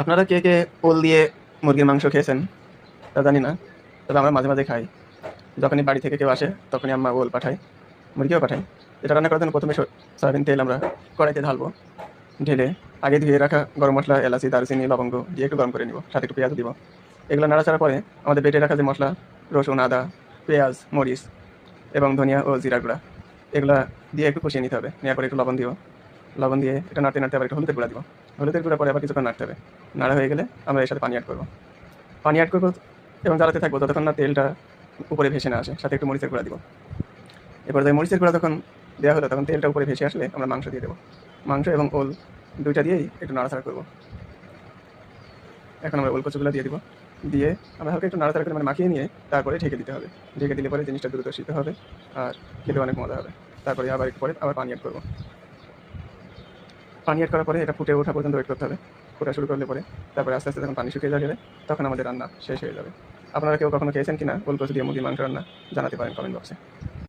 আপনারা কে কে ওল দিয়ে মুরগির মাংস খেয়েছেন? তা জানি না, তবে আমরা মাঝে মাঝে খাই। যখনই বাড়ি থেকে কেউ আসে, তখনই আমরা ওল পাঠাই, মুরগিও পাঠাই। এটা রান্না করার জন্য প্রথমে সয়াবিন তেল আমরা কড়াইতে ঢালবো, ঢেলে আগে ধুয়ে রাখা গরম মশলা, এলাচি, দারচিনি, লবঙ্গ দিয়ে একটু গরম করে নিব, সাথে একটু পেঁয়াজ দিব। এগুলো নাড়াচাড়া পরে আমাদের বেটে রাখা যে মশলা, রসুন, আদা, পেঁয়াজ, মরিচ এবং ধনিয়া ও জিরা গুঁড়া, এগুলো দিয়ে একটু কষিয়ে নিতে হবে। নেওয়ার পরে একটু লবণ দিও লবণ দিয়ে এটা নাড়তে নাড়তে আবার একটু হলুদের গুঁড়া দিব। হলুদের গুঁড়া পরে আবার কিছুক্ষণ নাড়তে হবে। নাড়া হয়ে গেলে আমরা এর সাথে পানি অ্যাড করব। পানি অ্যাড করব এবং জ্বালাতে থাকব ততক্ষণ না তেলটা উপরে ভেসে না আসে, সাথে একটু মরিচের গুঁড়া দিব। এরপর যদি মরিচের গুঁড়া যখন দেওয়া হলো তখন তেলটা উপরে ভেসে আসলে আমরা মাংস দিয়ে দেবো। মাংস এবং ওল দুইটা দিয়েই একটু নাড়াচাড়া করব। এখন আমরা ওল কচুগুলো দিয়ে দিব। দিয়ে আমরা হালকা একটু নাড়াচাড়া করে মানে মাখিয়ে নিয়ে তারপরে ঢেকে দিতে হবে। ঢেকে দিলে পরে জিনিসটা দ্রুত সিদ্ধ হবে আর খেতে অনেক মজা হবে। তারপরে আবার একটু পরে আবার পানি অ্যাড করব। পানি অ্যাড করার পরে এটা ফুটে ওঠা পর্যন্ত ওয়েট করতে হবে। ফোটা শুরু করলে পরে তারপরে আস্তে আস্তে যখন পানি শুকিয়ে যাবে, তখন আমাদের রান্না শেষ হয়ে যাবে। আপনারা কেউ কখনো খেয়েছেন কিনা? ওল কচু দিয়ে মুরগির মাংস রান্না জানাতে পারেন কমেন্ট বক্সে